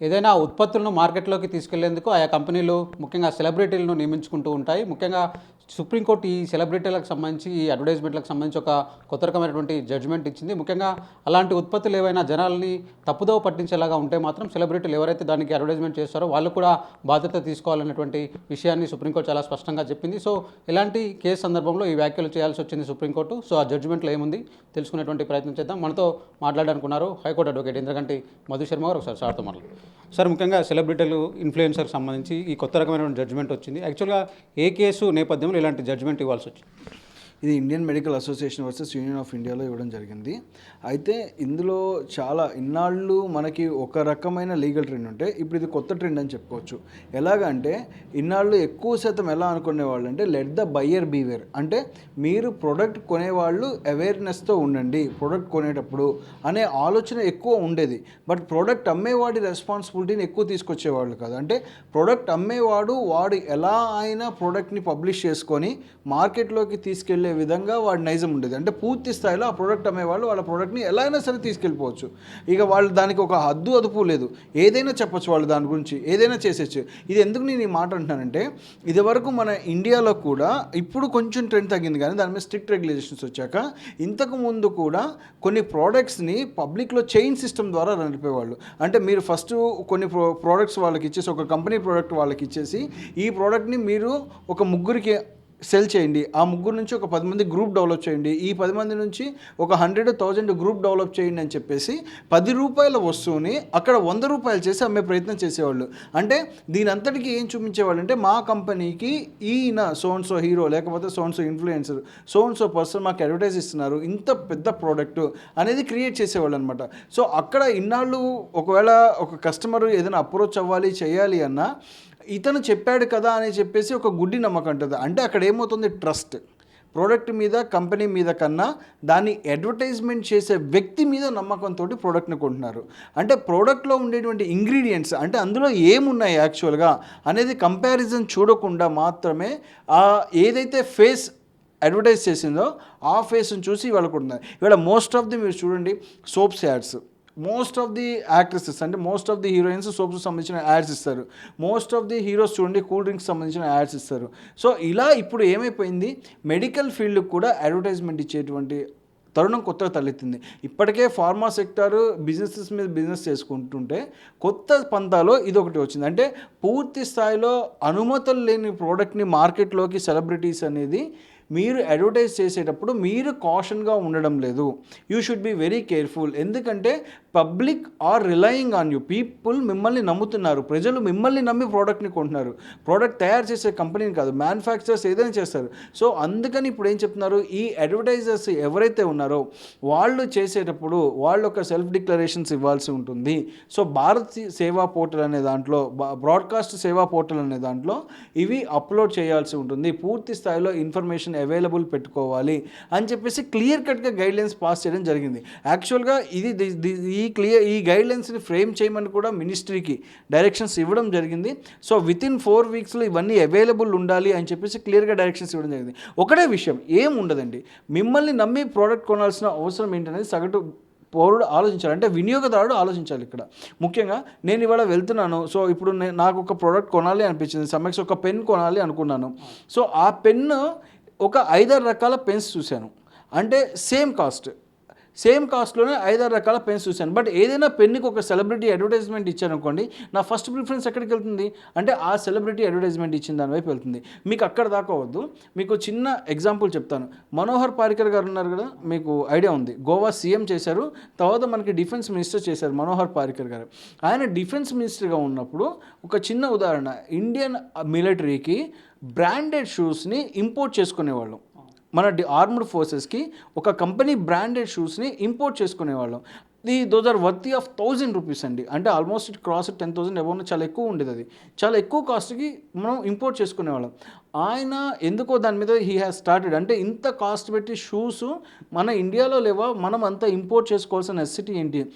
ఏదైనా ఉత్పత్తులను మార్కెట్లోకి తీసుకెళ్ళేందుకు ఆయా కంపెనీలు ముఖ్యంగా సెలబ్రిటీలను నియమించుకుంటూ ఉంటాయి. ముఖ్యంగా సుప్రీంకోర్టు ఈ సెలబ్రిటీలకు సంబంధించి ఈ అడ్వర్టైజ్మెంట్లకు సంబంధించి ఒక కొత్త రకమైనటువంటి జడ్జ్మెంట్ ఇచ్చింది. ముఖ్యంగా అలాంటి ఉత్పత్తులు ఏవైనా జనాల్ని తప్పుదోవ పట్టించేలాగా ఉంటే మాత్రం సెలబ్రిటీలు ఎవరైతే దానికి అడ్వర్టైజ్మెంట్ చేస్తారో వాళ్ళు కూడా బాధ్యత తీసుకోవాలనేటువంటి విషయాన్ని సుప్రీంకోర్టు చాలా స్పష్టంగా చెప్పింది. సో ఇలాంటి కేసు సందర్భంలో ఈ వ్యాఖ్యలు చేయాల్సి వచ్చింది సుప్రీంకోర్టు. సో ఆ జడ్జ్మెంట్లో ఏముంది? తెలుసుకునేటువంటి ప్రయత్నం చేద్దాం. మనతో మాట్లాడాలనుకున్నారు high court advocate Indraganti Madhu Sharma garu. ఒకసారి సార్తో మాట్లాడు సార్ ముఖ్యంగా సెలబ్రిటీలు ఇన్ఫ్లుయెన్సర్కి సంబంధించి ఈ కొత్త రకమైన జడ్జ్మెంట్ వచ్చింది. యాక్చువల్గా ఏ కేసు నేపథ్యంలో ఇలాంటి జడ్జ్మెంట్ ఇవ్వాల్సి వచ్చింది. ఇది Indian medical association versus union of ఇండియాలో ఇవ్వడం జరిగింది. అయితే ఇందులో చాలా ఇన్నాళ్ళు మనకి ఒక రకమైన లీగల్ ట్రెండ్ ఉంటే ఇప్పుడు ఇది కొత్త ట్రెండ్ అని చెప్పుకోవచ్చు. ఎలాగంటే ఇన్నాళ్ళు ఎక్కువ శాతం ఎలా అనుకునేవాళ్ళు అంటే లెట్ ద బయ్యర్ బీవేర్ అంటే మీరు ప్రొడక్ట్ కొనేవాళ్ళు అవేర్నెస్తో ఉండండి ప్రొడక్ట్ కొనేటప్పుడు అనే ఆలోచన ఎక్కువ ఉండేది. బట్ ప్రోడక్ట్ అమ్మేవాడి రెస్పాన్సిబిలిటీని ఎక్కువ తీసుకొచ్చేవాళ్ళు కాదు. అంటే ప్రోడక్ట్ అమ్మేవాడు వాడు ఎలా అయినా ప్రోడక్ట్ని పబ్లిష్ చేసుకొని మార్కెట్లోకి తీసుకెళ్ళే విధంగా వాడి నైజం ఉండేది. అంటే పూర్తి స్థాయిలో ఆ ప్రోడక్ట్ అమ్మేవాళ్ళు వాళ్ళ ప్రోడక్ట్ని ఎలా అయినా సరే తీసుకెళ్ళిపోవచ్చు. ఇక వాళ్ళు దానికి ఒక హద్దు అదుపు లేదు. ఏదైనా చెప్పొచ్చు వాళ్ళు దాని గురించి ఏదైనా చేసేచ్చు ఇది ఎందుకు నేను ఈ మాట అంటున్నానంటే ఇది వరకు మన ఇండియాలో కూడా ఇప్పుడు కొంచెం ట్రెండ్ తగ్గింది కానీ దాని మీద స్ట్రిక్ట్ రెగ్యులేషన్స్ వచ్చాక ఇంతకు ముందు కూడా కొన్ని ప్రోడక్ట్స్ని పబ్లిక్లో చైన్ సిస్టమ్ ద్వారా నడిపేవాళ్ళు అంటే మీరు ఫస్ట్ కొన్ని ప్రో ప్రోడక్ట్స్ వాళ్ళకి ఇచ్చేసి ఒక కంపెనీ ప్రోడక్ట్ వాళ్ళకి ఇచ్చేసి ఈ ప్రోడక్ట్ని మీరు ఒక ముగ్గురికి సెల్ చేయండి. ఆ ముగ్గురు నుంచి ఒక పది మంది గ్రూప్ డెవలప్ చేయండి. ఈ పది మంది నుంచి ఒక హండ్రెడ్ థౌజండ్ గ్రూప్ డెవలప్ చేయండి అని చెప్పేసి పది రూపాయల వస్తువుని అక్కడ వంద రూపాయలు చేసి అమ్మే ప్రయత్నం చేసేవాళ్ళు. అంటే దీని అంతటికీ ఏం చూపించేవాళ్ళు అంటే మా కంపెనీకి ఈయన సోన్ సో హీరో లేకపోతే so and so influencer so and so person మాకు అడ్వర్టైజ్ ఇస్తున్నారు. ఇంత పెద్ద ప్రోడక్ట్ అనేది క్రియేట్ చేసేవాళ్ళు అనమాట సో అక్కడ ఇన్నాళ్ళు ఒకవేళ ఒక కస్టమర్ ఏదైనా అప్రోచ్ అవ్వాలి చేయాలి అన్నా ఇతను చెప్పాడు కదా అని చెప్పేసి ఒక గుడ్డి నమ్మకం ఉంటుంది. అంటే అక్కడ ఏమవుతుంది? ట్రస్ట్. ప్రోడక్ట్ మీద కంపెనీ మీద కన్నా దాన్ని అడ్వర్టైజ్మెంట్ చేసే వ్యక్తి మీద నమ్మకంతో ప్రోడక్ట్ని కొంటున్నారు. అంటే ప్రోడక్ట్లో ఉండేటువంటి ఇంగ్రీడియంట్స్ అంటే అందులో ఏమున్నాయి యాక్చువల్గా అనేది కంపారిజన్ చూడకుండా మాత్రమే ఆ ఏదైతే ఫేస్ అడ్వర్టైజ్ చేసిందో ఆ ఫేస్ని చూసి ఇవాళ కొంటున్నారు ఇవాళ మోస్ట్ ఆఫ్ ది మీరు చూడండి soaps ads. Most of the actresses అంటే most of the heroines soaps సంబంధించిన యాడ్స్ ఇస్తారు. మోస్ట్ ఆఫ్ ది హీరోస్ చూడండి కూల్ డ్రింక్స్ సంబంధించిన యాడ్స్ ఇస్తారు. సో ఇలా ఇప్పుడు ఏమైపోయింది? మెడికల్ ఫీల్డ్కి కూడా అడ్వర్టైజ్మెంట్ ఇచ్చేటువంటి తరుణం కొత్తగా తలెత్తింది. ఇప్పటికే ఫార్మా సెక్టార్ బిజినెసెస్ మీద బిజినెస్ చేసుకుంటుంటే కొత్త పంతాలో ఇది ఒకటి వచ్చింది. అంటే పూర్తి స్థాయిలో అనుమతులు లేని ప్రోడక్ట్ని మార్కెట్లోకి సెలబ్రిటీస్ అనేది మీరు అడ్వర్టైజ్ చేసేటప్పుడు మీరు కాషన్గా ఉండడం లేదు. You should be very careful ఎందుకంటే public are relying on you people మిమ్మల్ని నమ్ముతున్నారు. ప్రజలు మిమ్మల్ని నమ్మి ప్రోడక్ట్ని కొంటున్నారు. ప్రోడక్ట్ తయారు చేసే కంపెనీని కాదు మ్యానుఫ్యాక్చరర్స్ ఏదైనా చేస్తారు. సో అందుకని ఇప్పుడు ఏం చెప్తున్నారు? ఈ అడ్వర్టైజర్స్ ఎవరైతే ఉన్నారో వాళ్ళు చేసేటప్పుడు వాళ్ళు ఒక సెల్ఫ్ డిక్లరేషన్స్ ఇవ్వాల్సి ఉంటుంది. సో భారత్ సేవా పోర్టల్ అనే దాంట్లో బ్రాడ్కాస్ట్ సేవా పోర్టల్ అనే దాంట్లో ఇవి అప్లోడ్ చేయాల్సి ఉంటుంది. పూర్తి స్థాయిలో ఇన్ఫర్మేషన్ అవైలబుల్ పెట్టుకోవాలి అని చెప్పేసి క్లియర్ కట్గా గైడ్లైన్స్ పాస్ చేయడం జరిగింది. యాక్చువల్గా ఇది ఈ క్లియర్ ఈ గైడ్లైన్స్ని ఫ్రేమ్ చేయమని కూడా మినిస్ట్రీకి డైరెక్షన్స్ ఇవ్వడం జరిగింది. సో విత్ ఇన్ ఫోర్ వీక్స్లో ఇవన్నీ అవైలబుల్ ఉండాలి అని చెప్పేసి క్లియర్గా డైరెక్షన్స్ ఇవ్వడం జరిగింది. ఒకటే విషయం ఏం ఉండదండి. మిమ్మల్ని నమ్మి ప్రోడక్ట్ కొనాల్సిన అవసరం ఏంటనేది సగటు పౌరుడు ఆలోచించాలి. అంటే వినియోగదారుడు ఆలోచించాలి ఇక్కడ. ముఖ్యంగా నేను ఇవాళ వెళ్తున్నాను. సో ఇప్పుడు నాకు ఒక ప్రోడక్ట్ కొనాలి అనిపించింది. సమ్మెక్స్ ఒక పెన్ కొనాలి అనుకున్నాను. సో ఆ పెన్ను ఒక ఐదారు రకాల పెన్స్ చూశాను. అంటే సేమ్ కాస్ట్. సేమ్ కాస్ట్లోనే ఐదారు రకాల పెన్స్ చూశాను. బట్ ఏదైనా పెన్నుకి ఒక సెలబ్రిటీ అడ్వర్టైజ్మెంట్ ఇచ్చాను అనుకోండి నా ఫస్ట్ ప్రిఫరెన్స్ ఎక్కడికి వెళ్తుంది? అంటే ఆ సెలబ్రిటీ అడ్వర్టైజ్మెంట్ ఇచ్చిన దాని వైపు వెళ్తుంది. మీకు అక్కడ దాకా వద్దు. మీకు చిన్న ఎగ్జాంపుల్ చెప్తాను. మనోహర్ పారికర్ గారు ఉన్నారు కదా మీకు ఐడియా ఉంది. గోవా సీఎం చేశారు. తర్వాత మనకి డిఫెన్స్ మినిస్టర్ చేశారు మనోహర్ పారికర్ గారు. ఆయన డిఫెన్స్ మినిస్టర్గా ఉన్నప్పుడు ఒక చిన్న ఉదాహరణ. ఇండియన్ మిలిటరీకి బ్రాండెడ్ షూస్ని ఇంపోర్ట్ చేసుకునేవాళ్ళం. మన డి ఆర్మ్డ్ ఫోర్సెస్కి ఒక కంపెనీ బ్రాండెడ్ షూస్ని ఇంపోర్ట్ చేసుకునేవాళ్ళం. The those are worthy of thousand rupees అండి. అంటే almost it cross ten thousand above చాలా ఎక్కువ ఉండేది అది. చాలా ఎక్కువ కాస్ట్కి మనం ఇంపోర్ట్ చేసుకునేవాళ్ళం. ఆయన ఎందుకో దాని మీద హీ హ్యాస్ స్టార్టెడ్ అంటే ఇంత కాస్ట్ పెట్టి షూస్ మన ఇండియాలో లేవా? మనం అంత ఇంపోర్ట్ చేసుకోవాల్సిన నెసిటీ ఏంటి?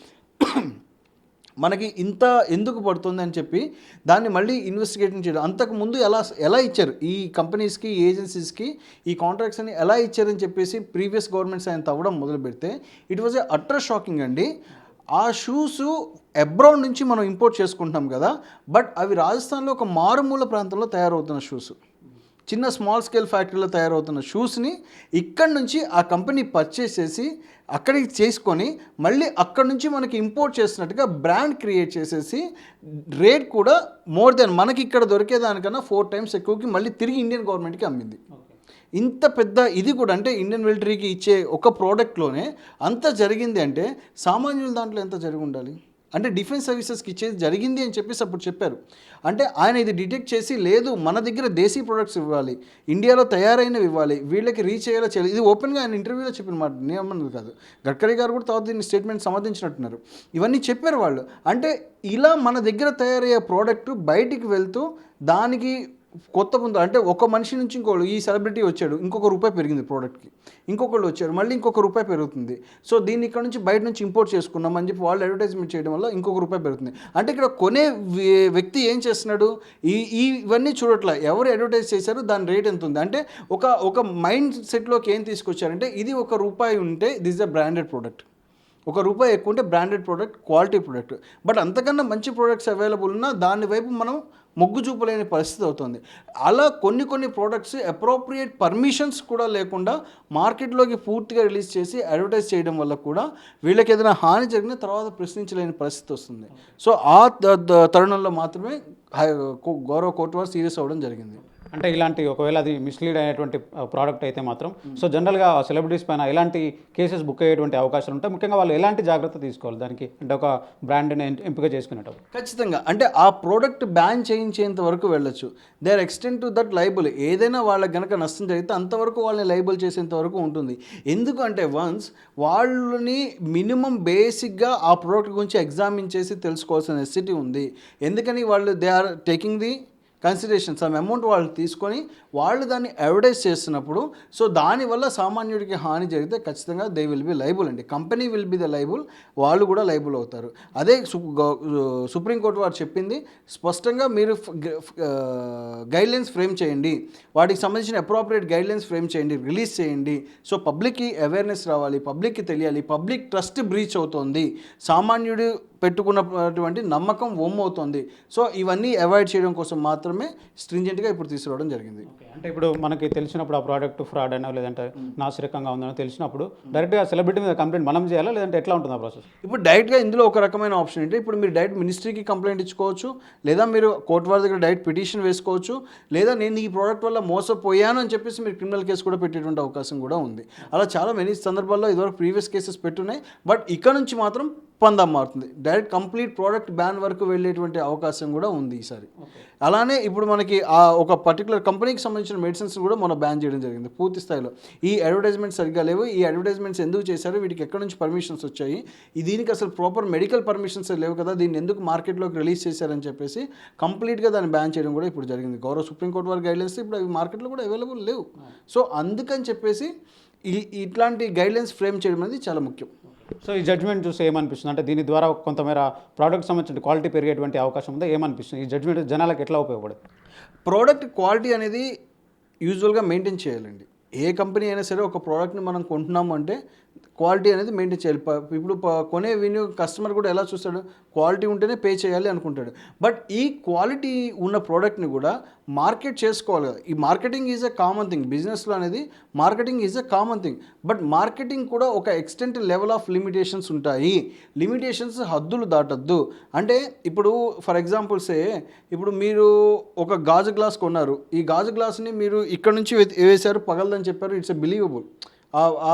మనకి ఇంత ఎందుకు పడుతుంది అని చెప్పి దాన్ని మళ్ళీ ఇన్వెస్టిగేషన్ చేయడం. అంతకు ముందు ఎలా ఎలా ఇచ్చారు? ఈ కంపెనీస్కి ఏజెన్సీస్కి ఈ కాంట్రాక్ట్స్ అని ఎలా ఇచ్చారని చెప్పేసి ప్రీవియస్ గవర్నమెంట్స్ ఆయన తవ్వడం మొదలు పెడితే it was a utter shocking అండి. ఆ షూస్ అబ్రాడ్ నుంచి మనం ఇంపోర్ట్ చేసుకుంటాం కదా బట్ అవి రాజస్థాన్లో ఒక మారుమూల ప్రాంతంలో తయారవుతున్న షూస్ చిన్న స్మాల్ స్కేల్ ఫ్యాక్టరీలో తయారవుతున్న షూస్ని ఇక్కడ నుంచి ఆ కంపెనీ పర్చేస్ చేసి అక్కడికి చేసుకొని మళ్ళీ అక్కడ నుంచి మనకి ఇంపోర్ట్ చేసినట్టుగా బ్రాండ్ క్రియేట్ చేసేసి రేట్ కూడా మోర్ దెన్ మనకి ఇక్కడ దొరికేదానికన్నా ఫోర్ టైమ్స్ ఎక్కువకి మళ్ళీ తిరిగి ఇండియన్ గవర్నమెంట్కి అమ్మింది. ఇంత పెద్ద ఇది కూడా అంటే ఇండియన్ మిలిటరీకి ఇచ్చే ఒక ప్రోడక్ట్లోనే అంత జరిగింది అంటే సామాన్యుల దాంట్లో ఎంత జరిగి ఉండాలి? అంటే డిఫెన్స్ సర్వీసెస్కి ఇచ్చేది జరిగింది అని చెప్పేసి అప్పుడు చెప్పారు. అంటే ఆయన ఇది డిటెక్ట్ చేసి లేదు మన దగ్గర దేశీ ప్రొడక్ట్స్ ఇవ్వాలి ఇండియాలో తయారైనవి ఇవ్వాలి వీళ్ళకి రీచ్ అయ్యేలా చేయాలి. ఇది ఓపెన్గా ఆయన ఇంటర్వ్యూలో చెప్పిన మాట నియమన్నది కాదు. గడ్కరీ గారు కూడా తర్వాత దీన్ని స్టేట్మెంట్ సమర్థించినట్టున్నారు. ఇవన్నీ చెప్పారు వాళ్ళు. అంటే ఇలా మన దగ్గర తయారయ్యే ప్రోడక్ట్ బయటికి వెళ్తూ దానికి కొత్త ముందు అంటే ఒక మనిషి నుంచి ఇంకోళ్ళు ఈ సెలబ్రిటీ వచ్చాడు ఇంకొక రూపాయి పెరిగింది ప్రోడక్ట్కి ఇంకొకళ్ళు వచ్చారు మళ్ళీ ఇంకొక రూపాయి పెరుగుతుంది. సో దీన్ని ఇక్కడ నుంచి బయట నుంచి ఇంపోర్ట్ చేసుకున్నాం అని చెప్పి వాళ్ళు అడ్వర్టైజ్మెంట్ చేయడం వల్ల ఇంకొక రూపాయి పెరుగుతుంది. అంటే ఇక్కడ కొనే వ్యక్తి ఏం చేస్తున్నాడు? ఈ ఈ ఇవన్నీ చూడట్లే. ఎవరు అడ్వర్టైజ్ చేశారు? దాని రేట్ ఎంత ఉంది? అంటే ఒక ఒక మైండ్ సెట్లోకి ఏం తీసుకొచ్చారంటే ఇది ఒక రూపాయి ఉంటే దిస్ అ బ్రాండెడ్ ప్రోడక్ట్ ఒక రూపాయి ఎక్కువ ఉంటే branded product quality product but అంతకన్నా మంచి ప్రోడక్ట్స్ అవైలబుల్ ఉన్నా దాని వైపు మనం మొగ్గు చూపలేని పరిస్థితి అవుతుంది. అలా కొన్ని కొన్ని ప్రోడక్ట్స్ అప్రోప్రియేట్ పర్మిషన్స్ కూడా లేకుండా మార్కెట్లోకి పూర్తిగా రిలీజ్ చేసి అడ్వర్టైజ్ చేయడం వల్ల కూడా వీళ్ళకి ఏదైనా హాని జరిగిన తర్వాత ప్రశ్నించలేని పరిస్థితి వస్తుంది. సో ఆ తరుణంలో మాత్రమే గౌరవ కోర్టు వారు సీరియస్ అవ్వడం జరిగింది. అంటే ఇలాంటి ఒకవేళ అది మిస్లీడ్ అయినటువంటి ప్రోడక్ట్ అయితే మాత్రం. సో జనరల్గా సెలబ్రిటీస్ పైన ఎలాంటి కేసెస్ బుక్ అయ్యేటువంటి అవకాశాలు ఉంటాయి ముఖ్యంగా వాళ్ళు ఎలాంటి జాగ్రత్త తీసుకోవాలి? దానికి అంటే ఒక బ్రాండ్ని ఎంపిక చేసుకునేటప్పుడు. ఖచ్చితంగా. అంటే ఆ ప్రోడక్ట్ బ్యాన్ చేయించేంత వరకు వెళ్ళొచ్చు. They are extend to that liable ఏదైనా వాళ్ళకి గనక నష్టం జరిగితే అంతవరకు వాళ్ళని లైబుల్ చేసేంత వరకు ఉంటుంది. ఎందుకంటే వన్స్ వాళ్ళని మినిమం బేసిక్గా ఆ ప్రోడక్ట్ గురించి ఎగ్జామిన్ చేసి తెలుసుకోవాల్సిన నెసిటీ ఉంది. ఎందుకని వాళ్ళు they are taking the consideration some amount వాళ్ళు తీసుకొని వాళ్ళు దాన్ని అడ్వర్టైజ్ చేస్తున్నప్పుడు సో దానివల్ల సామాన్యుడికి హాని జరిగితే ఖచ్చితంగా దే విల్ బి లైబుల్ అండి. Company will be the liable వాళ్ళు కూడా లైబుల్ అవుతారు. అదే సు- సుప్రీంకోర్టు uh, వారు చెప్పింది స్పష్టంగా మీరు గైడ్లైన్స్ ఫ్రేమ్ చేయండి. వాటికి సంబంధించిన అప్రోప్రియేట్ గైడ్లైన్స్ ఫ్రేమ్ చేయండి రిలీజ్ చేయండి. సో పబ్లిక్కి అవేర్నెస్ రావాలి పబ్లిక్కి తెలియాలి పబ్లిక్ ట్రస్ట్ బ్రీచ్ అవుతోంది. సామాన్యుడు పెట్టుకున్నటువంటి నమ్మకం ఒమ్ము అవుతుంది సో ఇవన్నీ అవాయిడ్ చేయడం కోసం మాత్రమే స్ట్రింజెంట్గా ఇప్పుడు తీసుకురావడం జరిగింది. అంటే ఇప్పుడు మనకి తెలిసినప్పుడు ఆ ప్రోడక్ట్ ఫ్రాడ్ అయినా లేదంటే నాసిరకంగా ఉందనో తెలిసినప్పుడు డైరెక్ట్గా సెలబ్రిటీ మీద కంప్లైంట్ మనం చేయాలా లేదంటే ఎట్లా ఉంటుంది ఆ ప్రాసెస్? ఇప్పుడు డైరెక్ట్గా ఇందులో ఒక రకమైన ఆప్షన్ ఏంటి? ఇప్పుడు మీరు డైరెక్ట్ మినిస్ట్రీకి కంప్లైంట్ ఇచ్చుకోవచ్చు లేదా మీరు కోర్టు వారి దగ్గర డైరెక్ట్ పిటిషన్ వేసుకోవచ్చు లేదా నేను ఈ ప్రోడక్ట్ వల్ల మోసపోయాను అని చెప్పేసి మీరు క్రిమినల్ కేసు కూడా పెట్టేటువంటి అవకాశం కూడా ఉంది. అలా చాలా మెనీ సందర్భాల్లో ఇదివరకు ప్రీవియస్ కేసెస్ పెట్టున్నాయి బట్ ఇక్కడ నుంచి మాత్రం పందం మారుతుంది. డైరెక్ట్ కంప్లీట్ ప్రోడక్ట్ బ్యాన్ వరకు వెళ్ళేటువంటి అవకాశం కూడా ఉంది ఈసారి. అలానే ఇప్పుడు మనకి ఆ ఒక పర్టికులర్ కంపెనీకి సంబంధించిన మెడిసిన్స్ కూడా మనం బ్యాన్ చేయడం జరిగింది పూర్తి స్థాయిలో. ఈ అడ్వర్టైజ్మెంట్స్ సరిగ్గా లేవు. ఈ అడ్వర్టైజ్మెంట్స్ ఎందుకు చేశారు? వీటికి ఎక్కడి నుంచి పర్మిషన్స్ వచ్చాయి? దీనికి అసలు ప్రాపర్ మెడికల్ పర్మిషన్స్ లేవు కదా? దీన్ని ఎందుకు మార్కెట్లోకి రిలీజ్ చేశారని చెప్పేసి కంప్లీట్గా దాన్ని బ్యాన్ చేయడం కూడా ఇప్పుడు జరిగింది. గౌరవ సుప్రీంకోర్టు వారి గైడ్లైన్స్ ఇప్పుడు అవి మార్కెట్లో కూడా అవైలబుల్ లేవు. సో అందుకని చెప్పేసి ఇట్లాంటి గైడ్లైన్స్ ఫ్రేమ్ చేయడం అనేది చాలా ముఖ్యం. సో ఈ జడ్జ్మెంట్ చూసి ఏమనిపిస్తుంది? అంటే దీని ద్వారా కొంతమేర ప్రోడక్ట్ సంబంధించిన క్వాలిటీ పెరిగేటువంటి అవకాశం ఉందా? ఏమనిపిస్తుంది? ఈ జడ్జ్మెంట్ జనాలకు ఎట్లా ఉపయోగపడదు ప్రోడక్ట్ క్వాలిటీ అనేది యూజువల్గా మెయింటైన్ చేయాలండి. ఏ కంపెనీ అయినా సరే ఒక ప్రోడక్ట్ని మనం కొంటున్నాము అంటే క్వాలిటీ అనేది మెయింటైన్ చేయాలి. ఇప్పుడు కొనే వినియోగ కస్టమర్ కూడా ఎలా చూస్తాడు? క్వాలిటీ ఉంటేనే పే చేయాలి అనుకుంటాడు. బట్ ఈ క్వాలిటీ ఉన్న ప్రోడక్ట్ని కూడా మార్కెట్ చేసుకోవాలి కదా. ఈ marketing is a common thing. బిజినెస్లో అనేది marketing is a common thing. But marketing కూడా ఒక ఎక్స్టెంట్ లెవెల్ ఆఫ్ లిమిటేషన్స్ ఉంటాయి. లిమిటేషన్స్ హద్దులు దాటద్దు. అంటే ఇప్పుడు ఫర్ ఎగ్జాంపుల్సే ఇప్పుడు మీరు ఒక గాజు గ్లాస్ కొన్నారు. ఈ గాజు గ్లాస్ని మీరు ఇక్కడ నుంచి వెత్- వేశారు పగలదని చెప్పారు ఇట్స్ ఎ బిలీవబుల్.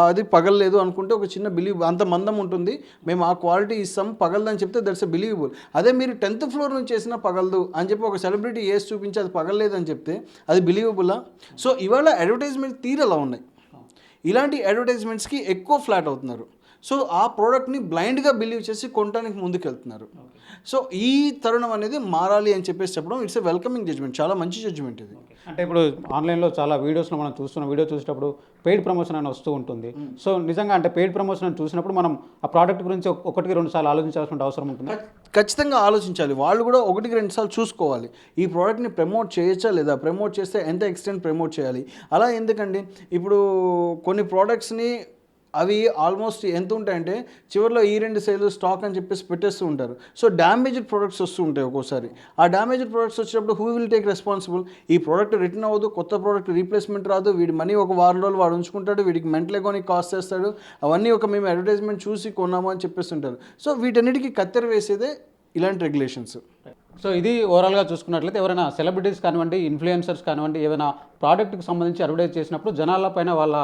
అది పగలలేదు అనుకుంటే ఒక చిన్న బిలీవ్ అంత మందం ఉంటుంది. మేము ఆ క్వాలిటీ ఇస్తాం పగలదని చెప్తే దట్స్ ఎ బిలీవబుల్ అదే మీరు టెన్త్ ఫ్లోర్ నుంచి చేసినా పగలదు అని చెప్పి ఒక సెలబ్రిటీ వేసి చూపించి అది పగలలేదు అని చెప్తే అది బిలీవబుల్లా సో ఇవాళ అడ్వర్టైజ్మెంట్ తీరు అలా ఉన్నాయి? ఇలాంటి అడ్వర్టైజ్మెంట్స్కి ఎక్కువ ఫ్లాట్ అవుతున్నారు. సో ఆ ప్రోడక్ట్ని బ్లైండ్గా బిలీవ్ చేసి కొనడానికి ముందుకు వెళ్తున్నారు సో ఈ తరుణం అనేది మారాలి అని చెప్పేసి చెప్పడం ఇట్స్ ఎ వెల్కమింగ్ జడ్జ్మెంట్ చాలా మంచి జడ్జ్మెంట్ ఇది. అంటే ఇప్పుడు ఆన్లైన్లో చాలా వీడియోస్లో మనం చూస్తున్న. వీడియో చూసేటప్పుడు పెయిడ్ ప్రమోషన్ అని వస్తూ ఉంటుంది. సో నిజంగా అంటే పెయిడ్ ప్రమోషన్ అని చూసినప్పుడు మనం ఆ ప్రోడక్ట్ గురించి ఒక- ఒకటికి రెండు సార్లు ఆలోచించాల్సిన అవసరం ఉంటుంది. ఖచ్చితంగా ఆలోచించాలి. వాళ్ళు కూడా ఒకటికి రెండు సార్లు చూసుకోవాలి. ఈ ప్రోడక్ట్ని ప్రమోట్ చేయొచ్చా లేదా? ప్రమోట్ చేస్తే ఎంత ఎక్స్టెంట్ ప్రమోట్ చేయాలి? అలా ఎందుకండి? ఇప్పుడు కొన్ని ప్రోడక్ట్స్ని అవి ఆల్మోస్ట్ ఎంత ఉంటాయంటే చివరిలో ఈ రెండు సేల్ స్టాక్ అని చెప్పేసి పెట్టేస్తూ ఉంటారు. సో డ్యామేజ్డ్ ప్రొడక్ట్స్ వస్తూ ఉంటాయి ఒక్కోసారి. ఆ డ్యామేజ్డ్ ప్రొడక్ట్స్ వచ్చినప్పుడు హూ విల్ టేక్ రెస్పాన్సిబుల్ ఈ ప్రోడక్ట్ రిటర్న్ అవ్వదు కొత్త ప్రోడక్ట్ రీప్లేస్మెంట్ రాదు వీడి మనీ ఒక వారం రోజులు వాడు ఉంచుకుంటాడు వీడికి మెంటలే కొని కాస్ట్ చేస్తాడు అవన్నీ ఒక మేము అడ్వర్టైజ్మెంట్ చూసి కొన్నాము అని చెప్పేస్తుంటారు సో వీటన్నిటికీ కత్తెర వేసేదే ఇలాంటి రెగ్యులేషన్స్ సో ఇది ఓవరాల్గా చూసుకున్నట్లయితే ఎవరైనా సెలబ్రిటీస్ కానివ్వండి ఇన్ఫ్లుయెన్సర్స్ కానివ్వండి ఏమైనా ప్రోడక్ట్కి సంబంధించి అడ్వర్టైజ్ చేసినప్పుడు జనాల పైన వాళ్ళ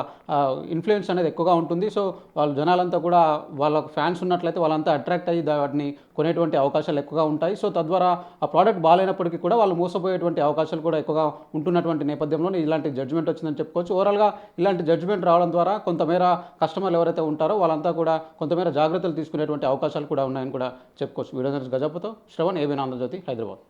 ఇన్ఫ్లుయెన్స్ అనేది ఎక్కువగా ఉంటుంది. సో వాళ్ళు జనాలంతా కూడా వాళ్ళ ఫ్యాన్స్ ఉన్నట్లయితే వాళ్ళంతా అట్రాక్ట్ అయ్యి వాటిని కొనేటువంటి అవకాశాలు ఎక్కువగా ఉంటాయి. సో తద్వారా ఆ ప్రోడక్ట్ బాగాలేనప్పటికీ కూడా వాళ్ళు మోసపోయేటువంటి అవకాశాలు కూడా ఎక్కువగా ఉంటున్నటువంటి నేపథ్యంలో ఇలాంటి జడ్జ్మెంట్ వచ్చిందని చెప్పుకోవచ్చు. ఓవరాల్గా ఇలాంటి జడ్జ్మెంట్ రావడం ద్వారా కొంతమేర కస్టమర్లు ఎవరైతే ఉంటారో వాళ్ళంతా కూడా కొంతమేర జాగ్రత్తలు తీసుకునేటువంటి అవకాశాలు కూడా ఉన్నాయని కూడా చెప్పుకోవచ్చు. వీడియో గజపతో శ్రవణ్ ఏబీ ఆంధ్రజ్యోతి హైదరాబాద్.